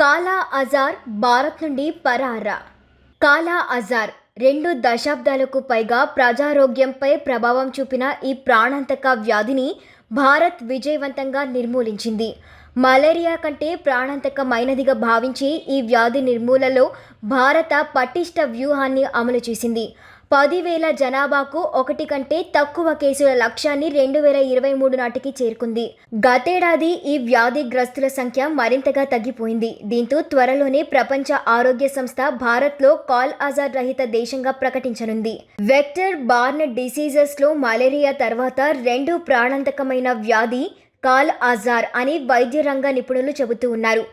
కాలా అజార్ భారత్ నుండి పరారా. కాలా అజార్ రెండు దశాబ్దాలకు పైగా ప్రజారోగ్యంపై ప్రభావం చూపిన ఈ ప్రాణాంతక వ్యాధిని భారత్ విజయవంతంగా నిర్మూలించింది. మలేరియా కంటే ప్రాణాంతకమైనదిగా భావించి ఈ వ్యాధి నిర్మూలనలో భారత పటిష్ట వ్యూహాన్ని అమలు చేసింది. పదివేల జనాభాకు ఒకటి కంటే తక్కువ కేసుల లక్ష్యాన్ని రెండు వేల ఇరవై మూడు నాటికి చేరుకుంది. గతేడాది ఈ వ్యాధి గ్రస్తుల సంఖ్య మరింతగా తగ్గిపోయింది. దీంతో త్వరలోనే ప్రపంచ ఆరోగ్య సంస్థ భారత్లో కాల్ ఆజార్ రహిత దేశంగా ప్రకటించనుంది. వెక్టర్ బార్న్ డిసీజెస్లో మలేరియా తర్వాత రెండు ప్రాణాంతకమైన వ్యాధి కాల్ ఆజార్ అని వైద్య రంగ నిపుణులు చెబుతూ ఉన్నారు.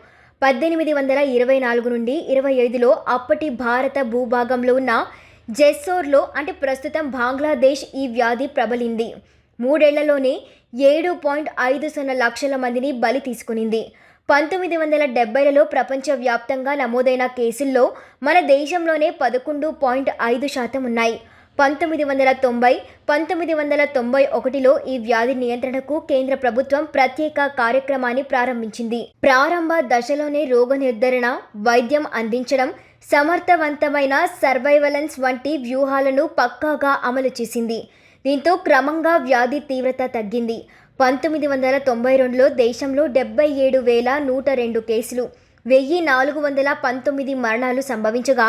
పద్దెనిమిది వందల ఇరవై నాలుగు నుండి ఇరవై ఐదులో అప్పటి భారత భూభాగంలో ఉన్న జెస్సోర్లో అంటే ప్రస్తుతం బంగ్లాదేశ్ ఈ వ్యాధి ప్రబలింది. మూడేళ్ళలోనే ఏడు పాయింట్ ఐదు సున్నా లక్షల మందిని బలి తీసుకునింది. పంతొమ్మిది వందల డెబ్బైలలో ప్రపంచవ్యాప్తంగా నమోదైన కేసుల్లో మన దేశంలోనే పదకొండు పాయింట్ ఐదు శాతం ఉన్నాయి. పంతొమ్మిది వందల తొంభై పంతొమ్మిది వందల తొంభై ఒకటిలో ఈ వ్యాధి నియంత్రణకు కేంద్ర ప్రభుత్వం ప్రత్యేక కార్యక్రమాన్ని ప్రారంభించింది. ప్రారంభ దశలోనే రోగ నిర్ధారణ వైద్యం అందించడం సమర్థవంతమైన సర్వైవలెన్స్ వంటి వ్యూహాలను పక్కాగా అమలు చేసింది. దీంతో క్రమంగా వ్యాధి తీవ్రత తగ్గింది. పంతొమ్మిది వందల తొంభై రెండులో దేశంలో డెబ్బై ఏడు వేల నూట రెండు కేసులు వెయ్యి నాలుగు వందల పంతొమ్మిది మరణాలు సంభవించగా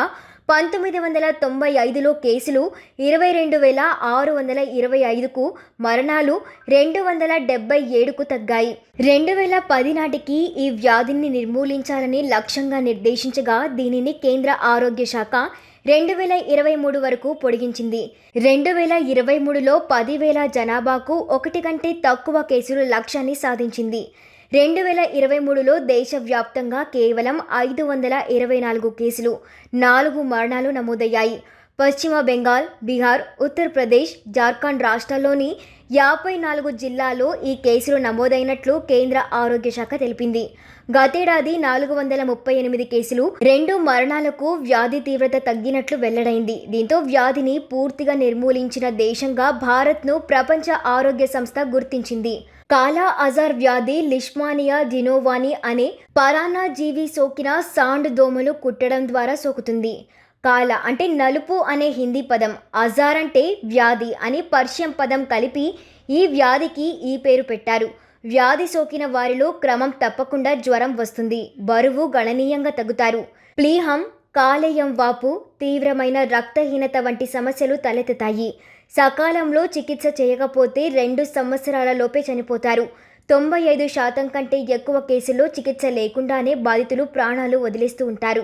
పంతొమ్మిది వందల తొంభై ఐదులో కేసులు ఇరవై రెండు వేల ఆరు వందల ఇరవై ఐదుకు మరణాలు రెండు వందల డెబ్బై ఏడుకు తగ్గాయి. రెండు వేల పది నాటికి ఈ వ్యాధిని నిర్మూలించాలని లక్ష్యంగా నిర్దేశించగా దీనిని కేంద్ర ఆరోగ్య శాఖ రెండు వేల ఇరవై మూడు వరకు పొడిగించింది. రెండు వేల ఇరవై మూడులో పదివేల జనాభాకు ఒకటి కంటే తక్కువ కేసులు లక్ష్యాన్ని సాధించింది. రెండు వేల ఇరవై మూడులో దేశవ్యాప్తంగా కేవలం ఐదు వందల ఇరవై నాలుగు కేసులు నాలుగు మరణాలు నమోదయ్యాయి. పశ్చిమ బెంగాల్ బీహార్ ఉత్తరప్రదేశ్ జార్ఖండ్ రాష్ట్రాల్లోని యాభై నాలుగు జిల్లాల్లో ఈ కేసులు నమోదైనట్లు కేంద్ర ఆరోగ్య శాఖ తెలిపింది. గతేడాది నాలుగు వందల ముప్పై ఎనిమిది కేసులు రెండు మరణాలకు వ్యాధి తీవ్రత తగ్గినట్లు వెల్లడైంది. దీంతో వ్యాధిని పూర్తిగా నిర్మూలించిన దేశంగా భారత్ను ప్రపంచ ఆరోగ్య సంస్థ గుర్తించింది. కాలా అజార్ వ్యాధి లిష్మానియా జినోవాని అనే పరాన్నజీవి సోకిన సాండ్ దోమలు కుట్టడం ద్వారా సోకుతుంది. కాల అంటే నలుపు అనే హిందీ పదం. అజార్ అంటే వ్యాధి అని పర్షియం పదం కలిపి ఈ వ్యాధికి ఈ పేరు పెట్టారు. వ్యాధి సోకిన వారిలో క్రమం తప్పకుండా జ్వరం వస్తుంది. బరువు గణనీయంగా తగ్గుతారు. ప్లీహం కాలేయం వాపు తీవ్రమైన రక్తహీనత వంటి సమస్యలు తలెత్తుతాయి. సకాలంలో చికిత్స చేయకపోతే రెండు సంవత్సరాల లోపే చనిపోతారు. తొంభై ఐదు శాతం కంటే ఎక్కువ కేసుల్లో చికిత్స లేకుండానే బాధితులు ప్రాణాలు వదిలేస్తూ ఉంటారు.